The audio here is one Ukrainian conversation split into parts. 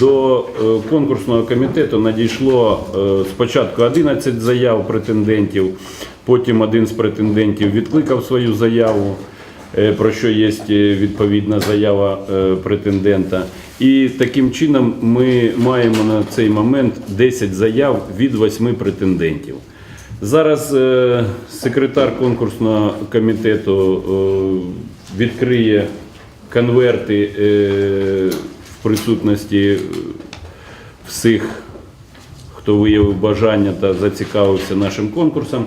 до е, конкурсного комітету надійшло е, спочатку 11 заяв претендентів, потім один з претендентів відкликав свою заяву, е, про що є відповідна заява претендента. І таким чином ми маємо на цей момент 10 заяв від 8 претендентів. Зараз секретар конкурсного комітету відкриє конверти присутності е, всіх, хто виявив бажання та зацікавився нашим конкурсом.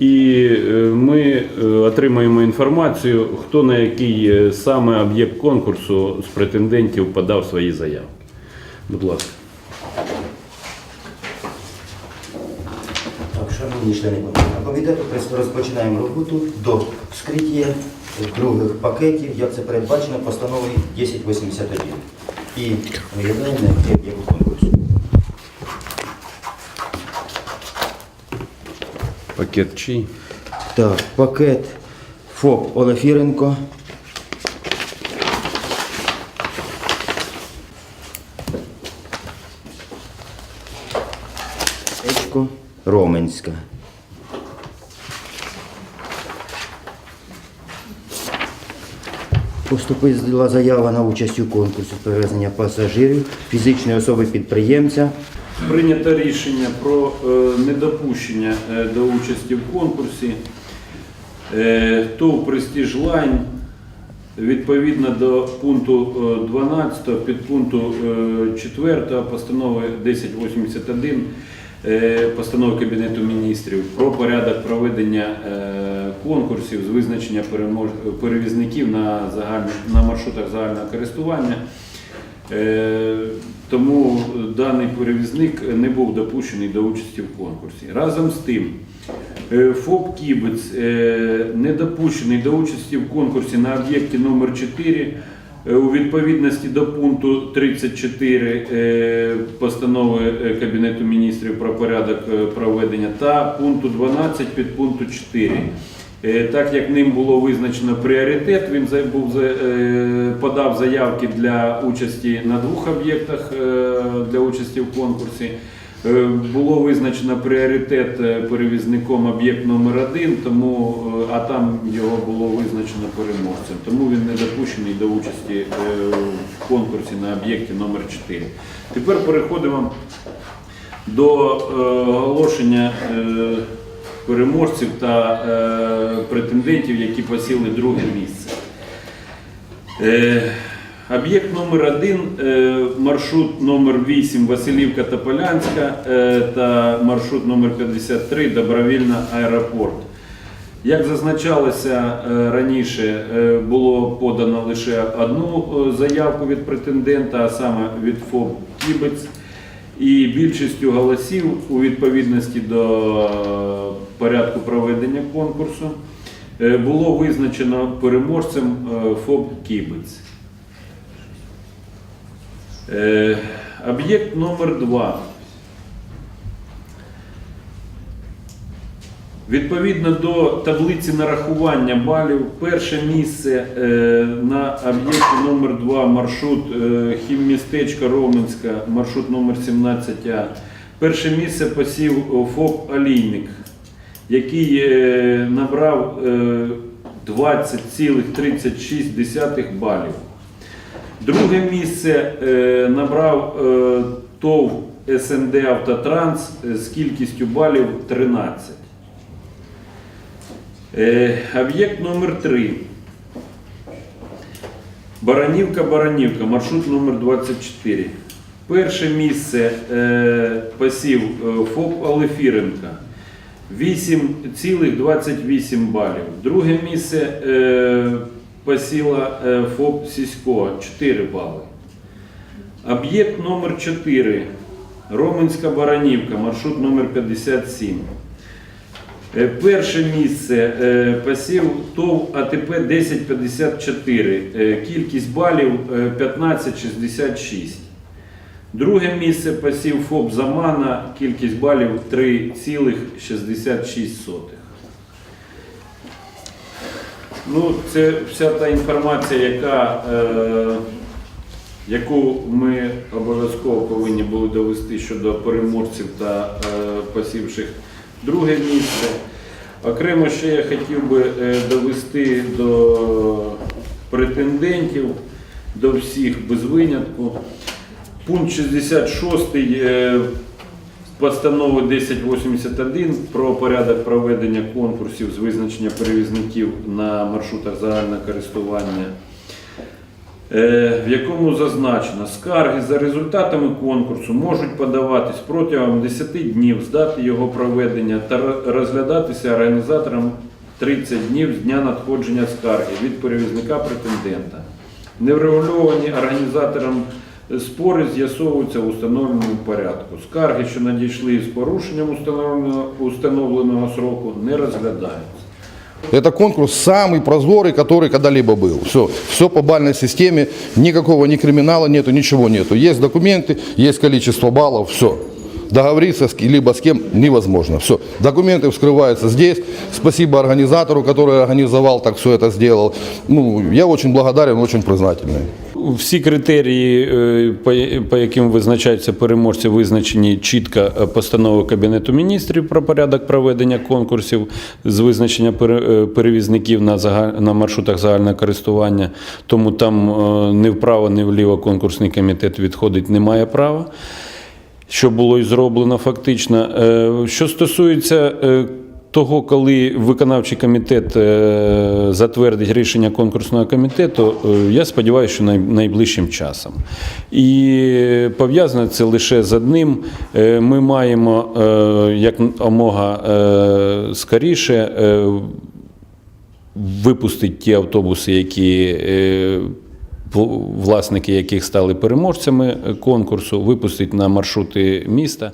І е, ми е, отримаємо інформацію, хто на який саме об'єкт конкурсу з претендентів подав свої заяви. Будь ласка. Шановні члени комітету, розпочинаємо роботу до вскриття других пакетів, як це передбачено постановою 1081. І виявляємо як у конкурсу. Пакет чий? Так, пакет ФОП Олефіренко. Роменська. Поступила заява на участь у конкурсі перевезення пасажирів фізичної особи підприємця. Прийнято рішення про е, недопущення е, до участі в конкурсі. Е, ТОВ Престиж Лайн відповідно до пункту е, 12 підпункту е, 4 постанови 1081 е, постанови Кабінету міністрів про порядок проведення е, конкурсів з визначення перевізників на, загальних, на маршрутах загального користування. Е, Тому даний перевізник не був допущений до участі в конкурсі. Разом з тим, ФОП Кібець не допущений до участі в конкурсі на об'єкті номер 4 е, у відповідності до пункту 34 е, постанови е, Кабінету міністрів про порядок е, проведення та пункту 12 під пункту 4. Е, Так як ним було визначено пріоритет, він був е, подав заявки для участі на двох об'єктах е, для участі в конкурсі. Е, Було визначено пріоритет е, перевізником об'єкт номер 1 тому, е, а там його було визначено переможцем. Тому він не допущений до участі в конкурсі на об'єкті номер 4 Тепер переходимо до оголошення переможців та претендентів, які посіли друге місце. Об'єкт номер 1 е, маршрут номер 8 Василівка Тополянська е, та маршрут номер 53 Добровільна аеропорт. Як зазначалося е, раніше, було подано лише одну заявку від претендента, а саме від ФОП Кібець. І більшістю голосів у відповідності до порядку проведення конкурсу було визначено переможцем ФОП Кібець. Е, Об'єкт номер 2 Відповідно до таблиці нарахування балів, перше місце е, на об'єкті номер 2 маршрут е, Хіммістечка Роменська, маршрут номер 17А. Перше місце посів ФОП Олійник, який е, набрав е, 20,36 балів. Друге місце е, набрав е, ТОВ СНД Автотранс з кількістю балів 13. Е, Об'єкт номер 3. Баранівка, Баранівка, маршрут номер 24. Перше місце посів ФОП Олефіренка 8,28 балів. Друге місце посіла е, ФОП Сісько 4 бали. Об'єкт номер 4. Роменська Баранівка, маршрут номер 57. Е, Перше місце е, посів ТОВ АТП 1054. Е, Кількість балів е, 1566. Друге місце посів ФОП Замана, кількість балів 3,66. Ну, це вся та інформація, яка е, яку ми обов'язково повинні були довести щодо переможців та е, посівших друге місце. Окремо ще я хотів би е, довести до претендентів, до всіх без винятку. Пункт 66 е, постанови 1081 про порядок проведення конкурсів з визначення перевізників на маршрутах загального користування, е, в якому зазначено, скарги за результатами конкурсу можуть подаватись протягом 10 днів з дати його проведення та розглядатися організатором 30 днів з дня надходження скарги від перевізника претендента. Неврегульовані організатором спори з'ясовуються в установленому порядку. Скарги, що надійшли з порушенням установленого, установленого сроку, не розглядаються. Это конкурс самый прозорый, который когда-либо был. Все, все по бальной системе, никакого ни криминала нету, ничего нету. Есть документы, есть количество баллов, все. Договориться с, либо с кем невозможно. Все. Документы вскрываются здесь. Спасибо организатору, который организовал, так все это сделал. Ну, я очень благодарен, очень признательный. Всі критерії, е, по яким визначаються переможці, визначені чітко е, постановою Кабінету міністрів про порядок проведення конкурсів з визначення е, перевізників на, загаль- на маршрутах загального користування. Тому там е, ні вправо, ні вліво конкурсний комітет відходить не має права. Що було і зроблено фактично. Що стосується того, коли виконавчий комітет е, затвердить рішення конкурсного комітету, е, я сподіваюся, що найближчим часом. І пов'язане це лише з одним. Е, Ми маємо як омога скоріше випустити ті автобуси, які власники яких стали переможцями конкурсу, випустити на маршрути міста.